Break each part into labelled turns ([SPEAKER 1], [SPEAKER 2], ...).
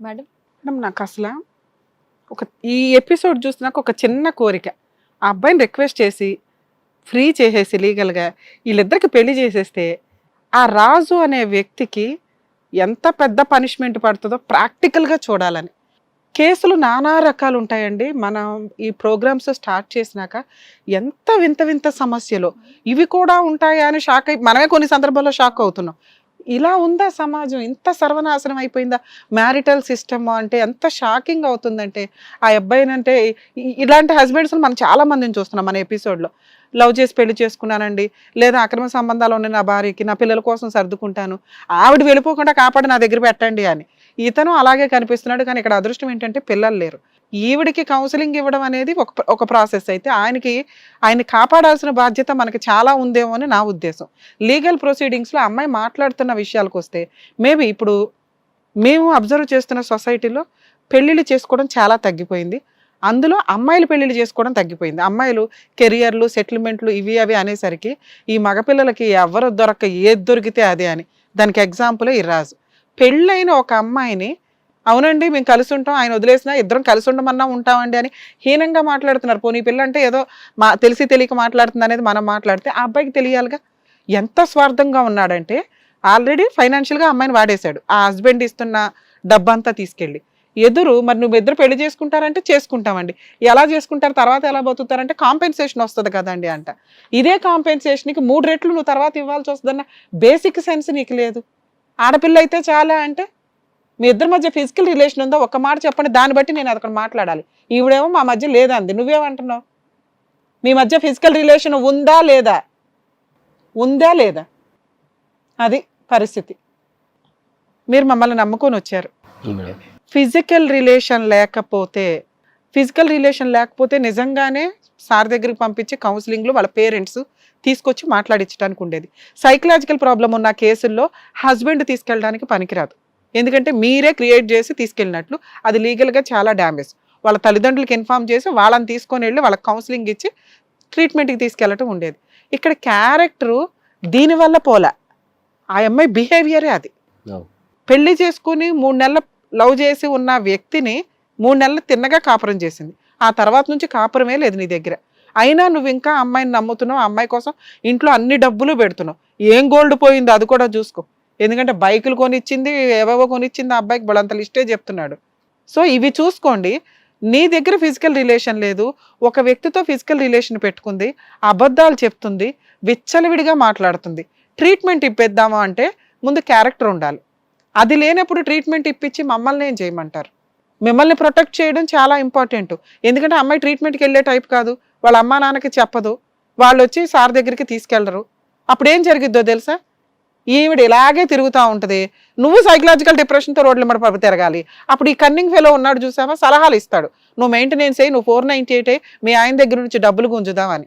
[SPEAKER 1] Madam?
[SPEAKER 2] Madam నాకు అసలు ఒక ఈ ఎపిసోడ్ చూసినాక ఒక చిన్న కోరిక. ఆ అబ్బాయిని రిక్వెస్ట్ చేసి ఫ్రీ చేసేసి లీగల్గా వీళ్ళిద్దరికి పెళ్ళి చేసేస్తే ఆ రాజు అనే వ్యక్తికి ఎంత పెద్ద పనిష్మెంట్ పడుతుందో ప్రాక్టికల్గా చూడాలని. కేసులు నానా రకాలు ఉంటాయండి మనం ఈ ప్రోగ్రామ్స్ స్టార్ట్ చేసినాక ఎంత వింత వింత సమస్యలు. ఇవి కూడా ఉంటాయా అని షాక్ అయి మనమే కొన్ని సందర్భాల్లో షాక్ అవుతున్నాం. ఇలా ఉందా సమాజం? ఇంత సర్వనాశనం అయిపోయిందా? మ్యారిటల్ సిస్టమ్ అంటే ఎంత షాకింగ్ అవుతుందంటే ఆ అబ్బాయినంటే ఇలాంటి హస్బెండ్స్ మనం చాలా మందిని చూస్తున్నాం మన ఎపిసోడ్లో. లవ్ చేసి పెళ్ళి చేసుకున్నానండి లేదా అక్రమ సంబంధాలు ఉన్నాయి నా భార్యకి నా పిల్లల కోసం సర్దుకుంటాను ఆవిడ వెళ్ళిపోకుండా కాపాడి నా దగ్గర పెట్టండి అని. ఇతను అలాగే కనిపిస్తున్నాడు కానీ ఇక్కడ అదృష్టం ఏంటంటే పిల్లలు లేరు. ఈవిడికి కౌన్సిలింగ్ ఇవ్వడం అనేది ఒక ఒక ప్రాసెస్ అయితే ఆయనకి ఆయన కాపాడాల్సిన బాధ్యత మనకి చాలా ఉందేమో అని నా ఉద్దేశం. లీగల్ ప్రొసీడింగ్స్లో అమ్మాయి మాట్లాడుతున్న విషయాలకు వస్తే మేబీ ఇప్పుడు మేము అబ్జర్వ్ చేస్తున్న సొసైటీలో పెళ్ళిళ్ళు చేసుకోవడం చాలా తగ్గిపోయింది. అందులో అమ్మాయిలు పెళ్ళిళ్ళు చేసుకోవడం తగ్గిపోయింది. అమ్మాయిలు కెరియర్లు సెటిల్మెంట్లు ఇవి అవి అనేసరికి ఈ మగపిల్లలకి ఎవరు దొరక్క ఏది దొరికితే అదే అని. దానికి ఎగ్జాంపులే ఈ రాజు. పెళ్ళైన ఒక అమ్మాయిని అవునండి మేము కలిసి ఉంటాం ఆయన వదిలేసినా ఇద్దరం కలిసి ఉండమన్నా ఉంటామండి అని హీనంగా మాట్లాడుతున్నారు. పోనీ పిల్ల అంటే ఏదో మా తెలిసి తెలియక మాట్లాడుతుంది అనేది మనం మాట్లాడితే ఆ అబ్బాయికి తెలియాలిగా? ఎంత స్వార్థంగా ఉన్నాడంటే ఆల్రెడీ ఫైనాన్షియల్గా అమ్మాయిని వాడేశాడు. ఆ హస్బెండ్ ఇస్తున్న డబ్బంతా తీసుకెళ్ళి. ఎదురు మరి నువ్వు ఇద్దరు పెళ్ళి చేసుకుంటారంటే చేసుకుంటామండి. ఎలా చేసుకుంటారు తర్వాత ఎలా బతుకుతారంటే కాంపెన్సేషన్ వస్తుంది కదండి అంట. ఇదే కాంపెన్సేషన్కి మూడు రెట్లు నువ్వు తర్వాత ఇవ్వాల్సి వస్తుందన్న బేసిక్ సెన్స్ నీకు లేదు. ఆడపిల్ల అయితే చాలా అంటే మీ ఇద్దరి మధ్య ఫిజికల్ రిలేషన్ ఉందో ఒక మాట చెప్పండి దాన్ని బట్టి నేను అక్కడ మాట్లాడాలి. ఈవిడేమో మా మధ్య లేదంది. నువ్వేమంటున్నావు? మీ మధ్య ఫిజికల్ రిలేషన్ ఉందా లేదా? ఉందా లేదా? అది పరిస్థితి. మీరు మమ్మల్ని నమ్ముకొని వచ్చారు. ఫిజికల్ రిలేషన్ లేకపోతే ఫిజికల్ రిలేషన్ లేకపోతే నిజంగానే సార్ దగ్గరికి పంపించి కౌన్సిలింగ్లో వాళ్ళ పేరెంట్స్ తీసుకొచ్చి మాట్లాడించడానికి ఉండేది. సైకలాజికల్ ప్రాబ్లం ఉన్న కేసుల్లో హస్బెండ్ తీసుకెళ్ళడానికి పనికిరాదు. ఎందుకంటే మీరే క్రియేట్ చేసి తీసుకెళ్ళినట్లు. అది లీగల్గా చాలా డ్యామేజ్. వాళ్ళ తల్లిదండ్రులకి ఇన్ఫామ్ చేసి వాళ్ళని తీసుకొని వెళ్ళి వాళ్ళకి కౌన్సిలింగ్ ఇచ్చి ట్రీట్మెంట్కి తీసుకెళ్ళటం ఉండేది. ఇక్కడ క్యారెక్టరు దీనివల్ల పోలా. ఆ అమ్మాయి బిహేవియరే అది. పెళ్ళి చేసుకుని మూడు నెలల లవ్ చేసి ఉన్న వ్యక్తిని మూడు నెలలు తిన్నగా కాపురం చేసింది. ఆ తర్వాత నుంచి కాపురమే లేదు నీ దగ్గర. అయినా నువ్వు ఇంకా అమ్మాయిని నమ్ముతున్నావు ఆ అమ్మాయి కోసం ఇంట్లో అన్ని డబ్బులు పెడుతున్నావు. ఏం గోల్డ్ పోయిందో అది కూడా చూసుకో. ఎందుకంటే బైకులు కొనిచ్చింది ఏవేవో కొనిచ్చింది ఆ అబ్బాయికి బలంత లిస్టే చెప్తున్నాడు. సో ఇవి చూసుకోండి. నీ దగ్గర ఫిజికల్ రిలేషన్ లేదు. ఒక వ్యక్తితో ఫిజికల్ రిలేషన్ పెట్టుకుంది అబద్ధాలు చెప్తుంది విచ్చలవిడిగా మాట్లాడుతుంది. ట్రీట్మెంట్ ఇప్పిద్దామా అంటే ముందు క్యారెక్టర్ ఉండాలి. అది లేనప్పుడు ట్రీట్మెంట్ ఇప్పించి మమ్మల్ని ఏం చేయమంటారు? మిమ్మల్ని ప్రొటెక్ట్ చేయడం చాలా ఇంపార్టెంట్. ఎందుకంటే అమ్మాయి ట్రీట్మెంట్కి వెళ్ళే టైప్ కాదు. వాళ్ళ అమ్మా నాన్నకి చెప్పదు. వాళ్ళు వచ్చి సార్ దగ్గరికి తీసుకెళ్ళరు అప్పుడు ఏం జరిగిద్దో తెలుసా? ఈవిడ ఇలాగే తిరుగుతూ ఉంటుంది. నువ్వు సైకలాజికల్ డిప్రెషన్తో రోడ్ల మీద పడి తిరగాలి. అప్పుడు ఈ కన్నింగ్ ఫెలో ఉన్నాడు చూసావా? సలహాలు ఇస్తాడు. నువ్వు మెయింటెనెన్స్ అయ్యి నువ్వు ఫోర్ నైంటీ ఎయిటే మీ ఆయన దగ్గర నుంచి డబ్బులు గుంజుదామని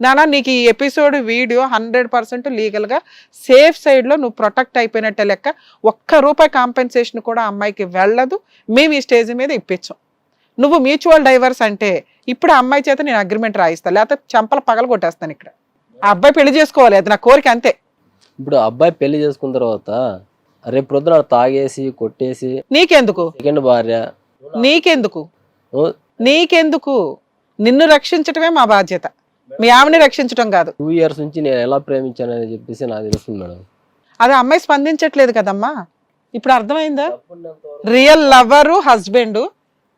[SPEAKER 2] నానా నీకు ఈ ఎపిసోడ్ వీడియో హండ్రెడ్ పర్సెంట్ లీగల్గా సేఫ్ సైడ్లో నువ్వు ప్రొటెక్ట్ అయిపోయినట్టే లెక్క. ఒక్క రూపాయి కాంపెన్సేషన్ కూడా అమ్మాయికి వెళ్ళదు. మేము ఈ స్టేజ్ మీద ఇప్పించాం. నువ్వు మ్యూచువల్ డైవర్స్ అంటే ఇప్పుడు అమ్మాయి చేత నేను అగ్రిమెంట్ రాయిస్తాను లేకపోతే చంపల పగలు కొట్టేస్తాను ఇక్కడ. ఆ అబ్బాయి పెళ్ళి చేసుకోవాలి. అది నా కోరిక అంతే.
[SPEAKER 3] ఇప్పుడు అబ్బాయి పెళ్ళి చేసుకున్న తర్వాత రేపు ప్రొద్దున తాగేసి కొట్టేసి
[SPEAKER 2] నీకెందుకు?
[SPEAKER 3] సెకండ్ భార్య.
[SPEAKER 2] నీకెందుకు?
[SPEAKER 3] ఓ,
[SPEAKER 2] నీకెందుకు? నిన్ను రక్షించటమే మా బాధ్యత. మీ ఆవిని రక్షించటం కాదు.
[SPEAKER 3] టూ ఇయర్స్ నుంచి నేను ఎలా ప్రేమించానని చెప్పేసి నాకు తెలుస్తుంది మేడం.
[SPEAKER 2] అది అమ్మాయి స్పందించట్లేదు కదమ్మా. ఇప్పుడు అర్థమైందా? రియల్ లవరు హస్బెండ్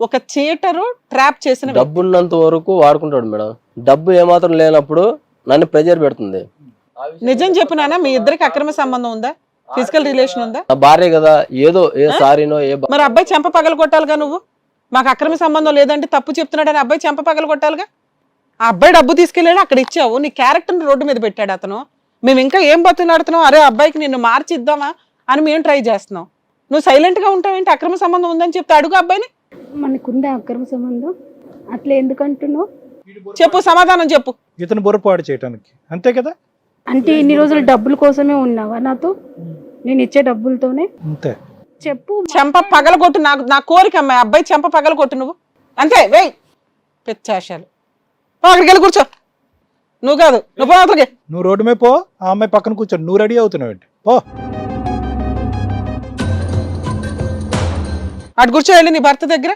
[SPEAKER 2] ఒక చీటరు ట్రాప్ చేసిన వ్యక్తి.
[SPEAKER 3] డబ్బు ఉన్నంత వరకు వాడుకుంటాడు మేడం. డబ్బు ఏమాత్రం లేనప్పుడు నన్ను ప్రెజర్ పెడుతుంది.
[SPEAKER 2] నిజం చెప్పు నాన్న మీ ఇద్దరికి అక్రమ సంబంధం ఉందా? ఫిజికల్ రిలేషన్ ఉందా?
[SPEAKER 3] భార్య కదా ఏదో ఏ సారీనో ఏ
[SPEAKER 2] మరి అబ్బాయి చెంప పగల కొట్టాలిగా నువ్వు? మాకు అక్రమ సంబంధం లేదంటే తప్పు చెప్తున్నాడని అబ్బాయి చెంప పగల కొట్టాలిగా? ఆ అబ్బాయి డబ్బు తీసుకెళ్ళాడు అక్కడ ఇచ్చావు. నీ క్యారెక్టర్ని రోడ్డు మీద పెట్టాడు అతను. మేము ఇంకా ఏం బతున్నాడుతున్నాం అరే అబ్బాయికి నిన్ను మార్చి ఇద్దామా అని మేము ట్రై చేస్తున్నాం. నువ్వు సైలెంట్గా ఉంటావేంటి అక్రమ సంబంధం ఉందని చెప్తే అడుగు అబ్బాయిని.
[SPEAKER 4] మనకుందా అక్రమ సంబంధం? అట్లా ఎందుకంటున్నావు
[SPEAKER 2] చెప్పు సమాధానం చెప్పు.
[SPEAKER 5] ఇతను బొరపాడు చేయటానికి. అంతే కదా?
[SPEAKER 4] అంటే ఇన్ని రోజులు డబ్బుల కోసమే ఉన్నావా నాతో? నేను ఇచ్చే డబ్బులతోనే?
[SPEAKER 5] అంతే.
[SPEAKER 4] చెప్పు.
[SPEAKER 2] చెంప పగల కొట్టు నాకు నా కోరిక అమ్మాయి. అబ్బాయి చెంప పగల కొట్టు నువ్వు. అంతే వేయ్. పెచ్చాశాలు. అక్కడికి వెళ్ళి కూర్చో. నువ్వు కాదు. నువ్వు పో అవతలకి
[SPEAKER 5] నువ్వు రోడ్డు మీద పో ఆ అమ్మాయి పక్కన కూర్చో. నువ్వు రెడీ అవుతున్నావు ఏంటి? పో.
[SPEAKER 2] అటు కూర్చో వెళ్ళి నీ భర్త దగ్గర.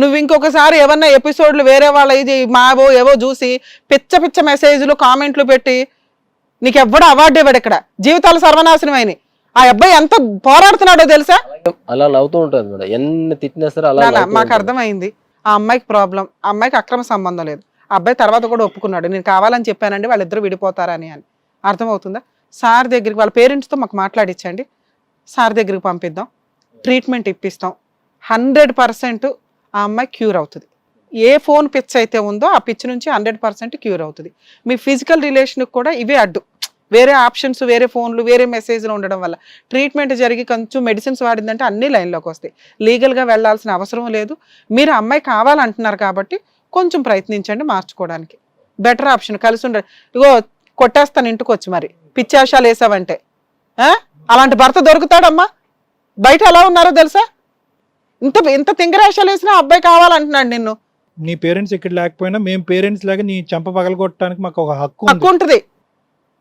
[SPEAKER 2] నువ్వు ఇంకొకసారి ఏమన్నా ఎపిసోడ్లు వేరే వాళ్ళ ఇది మావో ఏవో చూసి పిచ్చ పిచ్చ మెసేజ్లు కామెంట్లు పెట్టి నీకు ఎవ్వడు అవార్డు ఇవ్వడు ఇక్కడ. జీవితాలు సర్వనాశనం అయినాయి. ఆ అబ్బాయి ఎంత పోరాడుతున్నాడో తెలుసా?
[SPEAKER 3] అలా నవ్వుతూ ఉంటుంది మేడం. ఎన్ని తిట్టినా సరే అలా
[SPEAKER 2] మాకు. అర్థమైంది. ఆ అమ్మాయికి ప్రాబ్లం. ఆ అమ్మాయికి అక్రమ సంబంధం లేదు. ఆ అబ్బాయి తర్వాత కూడా ఒప్పుకున్నాడు. నేను కావాలని చెప్పానండి వాళ్ళిద్దరూ విడిపోతారని అని. అర్థమవుతుందా? సార్ దగ్గరికి వాళ్ళ పేరెంట్స్తో మాకు మాట్లాడించండి సార్ దగ్గరికి పంపిద్దాం. ట్రీట్మెంట్ ఇప్పిస్తాం. హండ్రెడ్ పర్సెంట్ ఆ అమ్మాయి క్యూర్ అవుతుంది. ఏ ఫోన్ పిచ్ అయితే ఉందో ఆ పిచ్ నుంచి హండ్రెడ్ పర్సెంట్ క్యూర్ అవుతుంది. మీ ఫిజికల్ రిలేషన్కి కూడా ఇవే అడ్డు. వేరే ఆప్షన్స్ వేరే ఫోన్లు వేరే మెసేజ్లు ఉండడం వల్ల. ట్రీట్మెంట్ జరిగి కొంచెం మెడిసిన్స్ వాడిందంటే అన్ని లైన్లోకి వస్తాయి. లీగల్గా వెళ్ళాల్సిన అవసరం లేదు. మీరు అమ్మాయి కావాలంటున్నారు కాబట్టి కొంచెం ప్రయత్నించండి మార్చుకోవడానికి. బెటర్ ఆప్షన్ కలిసి ఉండండి ఇగో కొట్టేస్తాను ఇంటికి వచ్చి మరి. పిచ్చాషాలు వేసావంటే అలాంటి భర్త దొరుకుతాడమ్మా? బయట ఎలా ఉన్నారో తెలుసా? ఇంత ఇంత తింగరాశాలు వేసినా అబ్బాయి కావాలంటున్నాడు నిన్ను.
[SPEAKER 5] నీ పేరెంట్స్ ఇక్కడ లేకపోయినా మేము పేరెంట్స్ లాగా నీ చంప పగలగొట్టడానికి మాకు ఒక హక్కు
[SPEAKER 2] హక్కు ఉంటుంది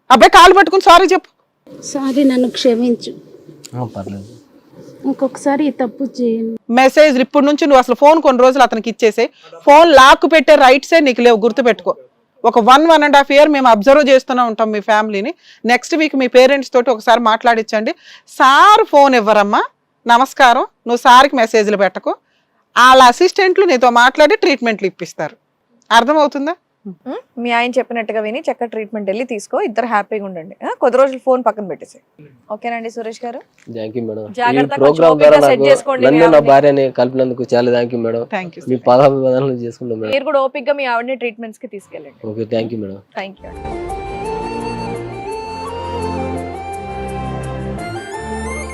[SPEAKER 2] అబ్బాయి కాలు పట్టుకుని సారీ చెప్పు.
[SPEAKER 4] సారీ నన్ను క్షమించు.
[SPEAKER 3] ఆ, పర్లేదు.
[SPEAKER 4] ఇంకొకసారి ఈ తప్పు చేయను.
[SPEAKER 2] మెసేజ్ ఇప్పుడు నుంచి నువ్వు అసలు ఫోన్ కొన్ని రోజులు అతనికి ఇచ్చేసే. ఫోన్ లాక్ పెట్టే రైట్సే నీకు లేవు గుర్తుపెట్టుకో. ఒక one one and half year మేము అబ్జర్వ్ చేస్తూనే ఉంటాం మీ ఫ్యామిలీని. నెక్స్ట్ వీక్ మీ పేరెంట్స్ తోటి ఒకసారి మాట్లాడించండి సార్ ఫోన్ ఇవ్వరమ్మా. నమస్కారం. నువ్వు సార్కి మెసేజ్లు పెట్టకు. వాళ్ళ అసిస్టెంట్లు నీతో మాట్లాడి ట్రీట్మెంట్లు ఇప్పిస్తారు. అర్థమవుతుందా?
[SPEAKER 1] మీ ఆయన చెప్పినట్టుగా విని చక్కగా ట్రీట్మెంట్ వెళ్ళి తీసుకో. ఇద్దరు హ్యాపీగా ఉండండి. ఆ, కొద్ది రోజులు ఫోన్ పక్కన పెట్టేసి ఓకేనండి సురేష్ గారు?
[SPEAKER 3] థ్యాంక్ యూ మేడం ఈ
[SPEAKER 1] జాగ్రత్తగా
[SPEAKER 3] ప్రోగ్రామ్ ద్వారా
[SPEAKER 1] set
[SPEAKER 3] నాకు
[SPEAKER 1] చేసుకోండి
[SPEAKER 3] నన్ను
[SPEAKER 1] మీ
[SPEAKER 3] నా
[SPEAKER 1] ఆవిడని.
[SPEAKER 3] భార్యని కలిపినందుకు చాలా thank you madam
[SPEAKER 2] thank you
[SPEAKER 3] మీ పాదాభివందనలు చేసుకుంటాం మేడం
[SPEAKER 1] మీరు కూడా ఓపిక్గా మీ ఆవిడని ట్రీట్మెంట్స్కి తీసుకెళ్ళండి.
[SPEAKER 3] Okay thank you madam
[SPEAKER 1] thank you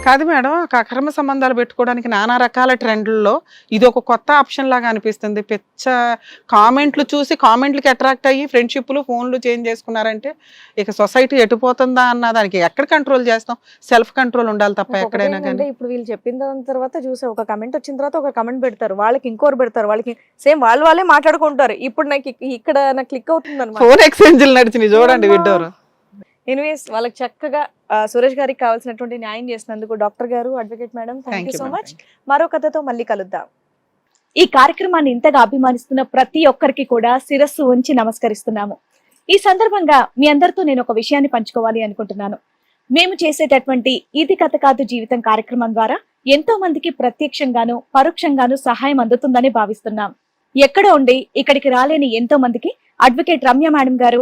[SPEAKER 2] కాదు మేడం ఒక అక్రమ సంబంధాలు పెట్టుకోవడానికి నానా రకాల ట్రెండ్లలో ఇది ఒక కొత్త ఆప్షన్ లాగా అనిపిస్తుంది. పిచ్చ కామెంట్లు చూసి కామెంట్లకి అట్రాక్ట్ అయ్యి ఫ్రెండ్షిప్లు ఫోన్లు చేంజ్ చేసుకున్నారంటే ఇక సొసైటీ ఎటుపోతుందా అన్న దానికి ఎక్కడ కంట్రోల్ చేస్తాం? సెల్ఫ్ కంట్రోల్ ఉండాలి తప్ప ఎక్కడైనా కానీ.
[SPEAKER 1] ఇప్పుడు వీళ్ళు చెప్పిన దాని తర్వాత చూసే ఒక కమెంట్ వచ్చిన తర్వాత ఒక కమెంట్ పెడతారు. వాళ్ళకి ఇంకోరు పెడతారు. వాళ్ళకి సేమ్ వాళ్ళు వాళ్ళే మాట్లాడుకుంటారు. ఇప్పుడు నాకు ఇక్- ఇక్కడ నాకు క్లిక్ అవుతుంది
[SPEAKER 2] ఫోన్ ఎక్స్చేంజ్లు నడిచినాయి చూడండి. విడ్డోరు.
[SPEAKER 1] ఎనీవేస్ వాళ్ళకి చక్కగా సురేష్ గారికి కావాల్సినటువంటి న్యాయం చేసినందుకు డాక్టర్ గారు advocate madam thank
[SPEAKER 2] you
[SPEAKER 1] so much మరో కథతో మళ్ళీ కలుద్దాం.
[SPEAKER 6] ఈ కార్యక్రమాన్ని ఇంతగా అభిమానిస్తున్న ప్రతి ఒక్కరికి కూడా శిరస్సు ఉంచి నమస్కరిస్తున్నాము. ఈ సందర్భంగా మీ అందరితో నేను ఒక విషయాన్ని పంచుకోవాలి అనుకుంటున్నాను. మేము చేసేటటువంటి ఇది కథ కాదు జీవితం కార్యక్రమం ద్వారా ఎంతో మందికి ప్రత్యక్షంగాను పరోక్షంగాను సహాయం అందుతుందని భావిస్తున్నాం. ఎక్కడ ఉండి ఇక్కడికి రాలేని ఎంతో మందికి advocate Ramya madam garu